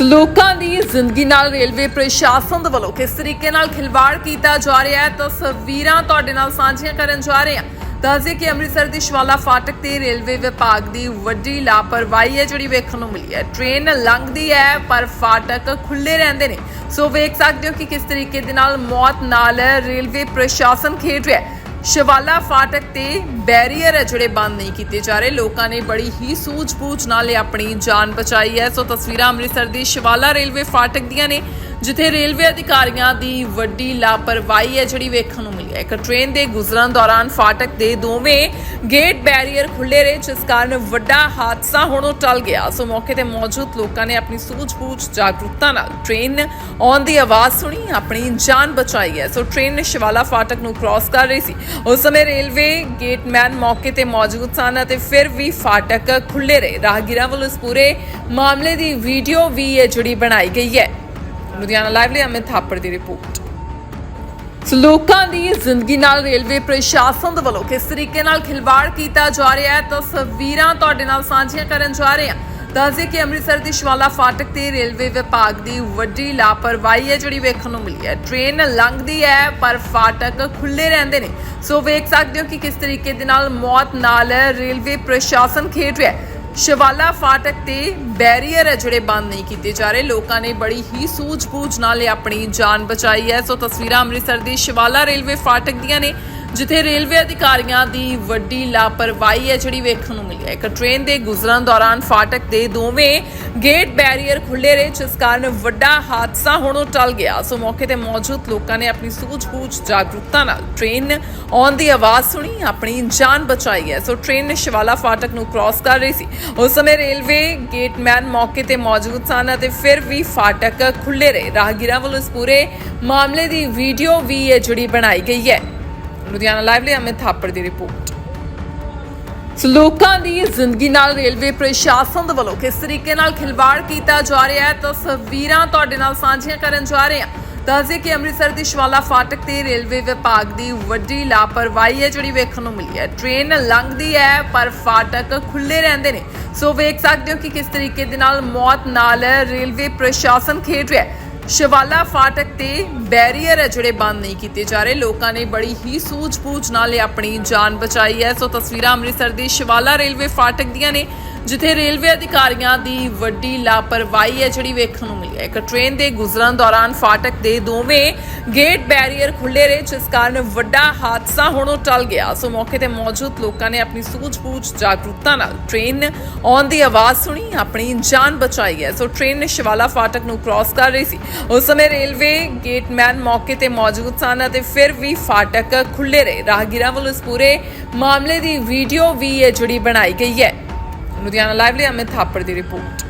ਲੋਕਾਂ ਦੀ ਜ਼ਿੰਦਗੀ ਨਾਲ ਰੇਲਵੇ ਪ੍ਰਸ਼ਾਸਨ ਦੇ ਵੱਲੋਂ ਕਿਸ ਤਰੀਕੇ ਨਾਲ ਖਿਲਵਾੜ ਕੀਤਾ ਜਾ ਰਿਹਾ ਹੈ ਤਸਵੀਰਾਂ ਤੁਹਾਡੇ ਨਾਲ ਸਾਂਝੀਆਂ ਕਰਨ ਜਾ ਰਹੇ ਹਾਂ। ਦੱਸਦੇ ਕਿ ਅੰਮ੍ਰਿਤਸਰ ਦੀ ਸ਼ਵਾਲਾ ਫਾਟਕ ਤੇ ਰੇਲਵੇ ਵਿਭਾਗ ਦੀ ਵੱਡੀ ਲਾਪਰਵਾਹੀ ਹੈ, ਜਿਹੜੀ ਵੇਖਣ ਨੂੰ ਮਿਲੀ ਹੈ। ਟ੍ਰੇਨ ਲੰਘਦੀ ਹੈ, ਪਰ ਫਾਟਕ ਖੁੱਲੇ ਰਹਿੰਦੇ ਨੇ। ਸੋ ਵੇਖ ਸਕਦੇ ਹੋ ਕਿ ਕਿਸ ਤਰੀਕੇ ਦੇ ਨਾਲ ਮੌਤ ਨਾਲ ਰੇਲਵੇ ਪ੍ਰਸ਼ਾਸਨ ਖੇਡ ਰਿਹਾ ਹੈ। ਸ਼ਿਵਾਲਾ ਫਾਟਕ ਤੇ ਬੈਰੀਅਰ ਹੈ ਜਿਹੜੇ ਬੰਦ ਨਹੀਂ ਕੀਤੇ ਜਾ ਰਹੇ। ਲੋਕਾਂ ਨੇ ਬੜੀ ਹੀ ਸੂਝ-ਬੂਝ ਨਾਲ ਇਹ ਆਪਣੀ ਜਾਨ ਬਚਾਈ ਹੈ। ਸੋ ਤਸਵੀਰਾਂ ਅੰਮ੍ਰਿਤਸਰ ਦੀ ਸ਼ਿਵਾਲਾ ਰੇਲਵੇ ਫਾਟਕ ਦੀਆਂ ਨੇ। ਜਿੱਥੇ ਰੇਲਵੇ ਅਧਿਕਾਰੀਆਂ ਦੀ ਵੱਡੀ ਲਾਪਰਵਾਹੀ ਹੈ, ਜਿਹੜੀ ਵੇਖਣ ਨੂੰ ਮਿਲੀ ਹੈ। ਇੱਕ ਟ੍ਰੇਨ ਦੇ ਗੁਜ਼ਰਨ ਦੌਰਾਨ ਫਾਟਕ ਦੇ ਦੋਵੇਂ ਗੇਟ ਬੈਰੀਅਰ ਖੁੱਲੇ ਰਹੇ, ਜਿਸ ਕਾਰਨ ਵੱਡਾ ਹਾਦਸਾ ਹੋਣੋਂ ਟਲ ਗਿਆ। ਸੋ ਮੌਕੇ ਤੇ ਮੌਜੂਦ ਲੋਕਾਂ ਨੇ ਆਪਣੀ ਸੂਝ-ਬੂਝ, ਜਾਗਰੂਕਤਾ ਨਾਲ ਟ੍ਰੇਨ ਆਉਣ ਦੀ ਆਵਾਜ਼ ਸੁਣੀ, ਆਪਣੀ ਜਾਨ ਬਚਾਈ ਹੈ। ਸੋ ਟ੍ਰੇਨ ਸ਼ਿਵਾਲਾ ਫਾਟਕ ਨੂੰ ਕ੍ਰਾਸ ਕਰ ਰਹੀ ਸੀ। ਉਸ ਸਮੇਂ ਰੇਲਵੇ ਗੇਟਮੈਨ ਮੌਕੇ ਤੇ ਮੌਜੂਦ ਸਨ ਅਤੇ ਫਿਰ ਵੀ ਫਾਟਕ ਖੁੱਲੇ ਰਹੇ। ਰਾਹਗੀਰਾਂ ਵੱਲੋਂ ਇਸ ਪੂਰੇ ਮਾਮਲੇ ਦੀ ਵੀਡੀਓ ਵੀ ਹੈ ਜਿਹੜੀ ਬਣਾਈ ਗਈ ਹੈ। ਲੁਧਿਆਣਾ ਲਾਈਵ ਲਈ ਅਮਿਤ ਥਾਪੜ ਦੀ ਰਿਪੋਰਟ। ਸੋ ਲੋਕਾਂ ਦੀ ਜ਼ਿੰਦਗੀ ਨਾਲ ਰੇਲਵੇ ਪ੍ਰਸ਼ਾਸਨ ਦੇ ਵੱਲੋਂ ਕਿਸ ਤਰੀਕੇ ਨਾਲ ਖਿਲਵਾੜ ਕੀਤਾ ਜਾ ਰਿਹਾ ਹੈ ਤਸਵੀਰਾਂ ਤੁਹਾਡੇ ਨਾਲ ਸਾਂਝੀਆਂ ਕਰਨ ਜਾ ਰਹੇ ਹਾਂ। ਦੱਸਦੇ ਕਿ ਅੰਮ੍ਰਿਤਸਰ ਦੀ ਸ਼ਵਾਲਾ ਫਾਟਕ ਤੇ ਰੇਲਵੇ ਵਿਭਾਗ ਦੀ ਵੱਡੀ ਲਾਪਰਵਾਹੀ ਹੈ, ਜਿਹੜੀ ਵੇਖਣ ਨੂੰ ਮਿਲੀ ਹੈ। ਟ੍ਰੇਨ ਲੰਘਦੀ ਹੈ, ਪਰ ਫਾਟਕ ਖੁੱਲੇ ਰਹਿੰਦੇ ਨੇ। ਸੋ ਵੇਖ ਸਕਦੇ ਹੋ ਕਿ ਕਿਸ ਤਰੀਕੇ ਦੇ ਨਾਲ ਮੌਤ ਨਾਲ ਰੇਲਵੇ ਪ੍ਰਸ਼ਾਸਨ ਖੇਡ ਰਿਹਾ ਹੈ। ਸ਼ਿਵਾਲਾ ਫਾਟਕ ਤੇ ਬੈਰੀਅਰ ਹੈ ਜਿਹੜੇ ਬੰਦ ਨਹੀਂ ਕੀਤੇ ਜਾ ਰਹੇ। ਲੋਕਾਂ ਨੇ ਬੜੀ ਹੀ ਸੂਝ-ਬੂਝ ਨਾਲ ਇਹ ਆਪਣੀ ਜਾਨ ਬਚਾਈ ਹੈ। ਸੋ ਤਸਵੀਰਾਂ ਅੰਮ੍ਰਿਤਸਰ ਦੀ ਸ਼ਿਵਾਲਾ ਰੇਲਵੇ ਫਾਟਕ ਦੀਆਂ ਨੇ। ਜਿੱਥੇ ਰੇਲਵੇ ਅਧਿਕਾਰੀਆਂ ਦੀ ਵੱਡੀ ਲਾਪਰਵਾਹੀ ਹੈ, ਜਿਹੜੀ ਵੇਖਣ ਨੂੰ ਮਿਲੀ ਹੈ। ਇੱਕ ਟ੍ਰੇਨ ਦੇ ਗੁਜ਼ਰਨ ਦੌਰਾਨ ਫਾਟਕ ਦੇ ਦੋਵੇਂ ਗੇਟ ਬੈਰੀਅਰ ਖੁੱਲੇ ਰਹੇ, ਜਿਸ ਕਾਰਨ ਵੱਡਾ ਹਾਦਸਾ ਹੋਣੋਂ ਟਲ ਗਿਆ। ਸੋ ਮੌਕੇ ਤੇ ਮੌਜੂਦ ਲੋਕਾਂ ਨੇ ਆਪਣੀ ਸੂਝ-ਬੂਝ ਜਾਗਰੂਕਤਾ ਨਾਲ ਟ੍ਰੇਨ ਆਉਣ ਦੀ ਆਵਾਜ਼ ਸੁਣੀ, ਆਪਣੀ ਜਾਨ ਬਚਾਈ ਹੈ। ਸੋ ਟ੍ਰੇਨ ਸ਼ਿਵਾਲਾ ਫਾਟਕ ਨੂੰ ਕ੍ਰਾਸ ਕਰ ਰਹੀ ਸੀ। ਉਸ ਸਮੇਂ ਰੇਲਵੇ ਗੇਟਮੈਨ ਮੌਕੇ ਤੇ ਮੌਜੂਦ ਸਨ ਅਤੇ ਫਿਰ ਵੀ ਫਾਟਕ ਖੁੱਲੇ ਰਹੇ। ਰਾਹਗੀਰਾਂ ਵੱਲੋਂ ਇਸ ਪੂਰੇ ਮਾਮਲੇ ਦੀ ਵੀਡੀਓ ਵੀ ਹੈ ਜਿਹੜੀ ਬਣਾਈ ਗਈ ਹੈ। ਲੁਧਿਆਣਾ ਲਾਈਵ ਲਈ ਅਮਿਤ ਥਾਪੜ ਦੀ ਰਿਪੋਰਟ। ਲੋਕਾਂ ਦੀ ਜ਼ਿੰਦਗੀ ਨਾਲ ਰੇਲਵੇ ਪ੍ਰਸ਼ਾਸਨ ਦੇ ਵੱਲੋਂ ਕਿਸ ਤਰੀਕੇ ਨਾਲ ਖਿਲਵਾੜ ਕੀਤਾ ਜਾ ਰਿਹਾ ਹੈ ਤਸਵੀਰਾਂ ਤੁਹਾਡੇ ਨਾਲ ਸਾਂਝੀਆਂ ਕਰਨ ਜਾ ਰਹੇ ਹਾਂ। ਦੱਸਦੇ ਕਿ ਅੰਮ੍ਰਿਤਸਰ ਦੀ ਸ਼ਵਾਲਾ ਫਾਟਕ ਤੇ ਰੇਲਵੇ ਵਿਭਾਗ ਦੀ ਵੱਡੀ ਲਾਪਰਵਾਹੀ ਹੈ, ਜਿਹੜੀ ਵੇਖਣ ਨੂੰ ਮਿਲੀ ਹੈ। ਟ੍ਰੇਨ ਲੰਘਦੀ ਹੈ, ਪਰ ਫਾਟਕ ਖੁੱਲੇ ਰਹਿੰਦੇ ਨੇ। ਸੋ ਵੇਖ ਸਕਦੇ ਹੋ ਕਿ ਕਿਸ ਤਰੀਕੇ ਦੇ ਨਾਲ ਮੌਤ ਨਾਲ ਰੇਲਵੇ ਪ੍ਰਸ਼ਾਸਨ ਖੇਡ ਰਿਹਾ ਹੈ। ਸ਼ਿਵਾਲਾ ਫਾਟਕ ਤੇ ਬੈਰੀਅਰ ਹੈ ਜਿਹੜੇ ਬੰਦ ਨਹੀਂ ਕੀਤੇ ਜਾ ਰਹੇ। ਲੋਕਾਂ ਨੇ ਬੜੀ ਹੀ ਸੂਝ-ਬੂਝ ਨਾਲ ਇਹ ਆਪਣੀ ਜਾਨ ਬਚਾਈ ਹੈ। ਸੋ ਤਸਵੀਰਾਂ ਅੰਮ੍ਰਿਤਸਰ ਦੀ ਸ਼ਿਵਾਲਾ ਰੇਲਵੇ ਫਾਟਕ ਦੀਆਂ ਨੇ। ਜਿੱਥੇ ਰੇਲਵੇ ਅਧਿਕਾਰੀਆਂ ਦੀ ਵੱਡੀ ਲਾਪਰਵਾਹੀ ਹੈ, ਜਿਹੜੀ ਵੇਖਣ ਨੂੰ ਮਿਲੀ ਹੈ। ਇੱਕ ਟ੍ਰੇਨ ਦੇ ਗੁਜ਼ਰਨ ਦੌਰਾਨ ਫਾਟਕ ਦੇ ਦੋਵੇਂ ਗੇਟ ਬੈਰੀਅਰ ਖੁੱਲੇ ਰਹੇ, ਜਿਸ ਕਾਰਨ ਵੱਡਾ ਹਾਦਸਾ ਹੋਣੋਂ ਟਲ ਗਿਆ। ਸੋ ਮੌਕੇ ਤੇ ਮੌਜੂਦ ਲੋਕਾਂ ਨੇ ਆਪਣੀ ਸੂਝ-ਬੂਝ ਜਾਗਰੂਕਤਾ ਨਾਲ ਟ੍ਰੇਨ ਆਉਣ ਦੀ ਆਵਾਜ਼ ਸੁਣੀ, ਆਪਣੀ ਜਾਨ ਬਚਾਈ ਹੈ। ਸੋ ਟ੍ਰੇਨ ਸ਼ਿਵਾਲਾ ਫਾਟਕ ਨੂੰ ਕ੍ਰਾਸ ਕਰ ਰਹੀ ਸੀ। ਉਸ ਸਮੇਂ ਰੇਲਵੇ ਗੇਟਮੈਨ ਮੌਕੇ ਤੇ ਮੌਜੂਦ ਸਨ ਅਤੇ ਫਿਰ ਵੀ ਫਾਟਕ ਖੁੱਲੇ ਰਹੇ। ਰਾਹਗੀਰਾਂ ਵੱਲੋਂ ਇਸ ਪੂਰੇ ਮਾਮਲੇ ਦੀ ਵੀਡੀਓ ਵੀ ਹੈ ਜਿਹੜੀ ਬਣਾਈ ਗਈ ਹੈ। ਲੁਧਿਆਣਾ ਲਾਈਵ ਲਈ ਅਮਿਤ ਥਾਪੜ ਦੀ ਰਿਪੋਰਟ।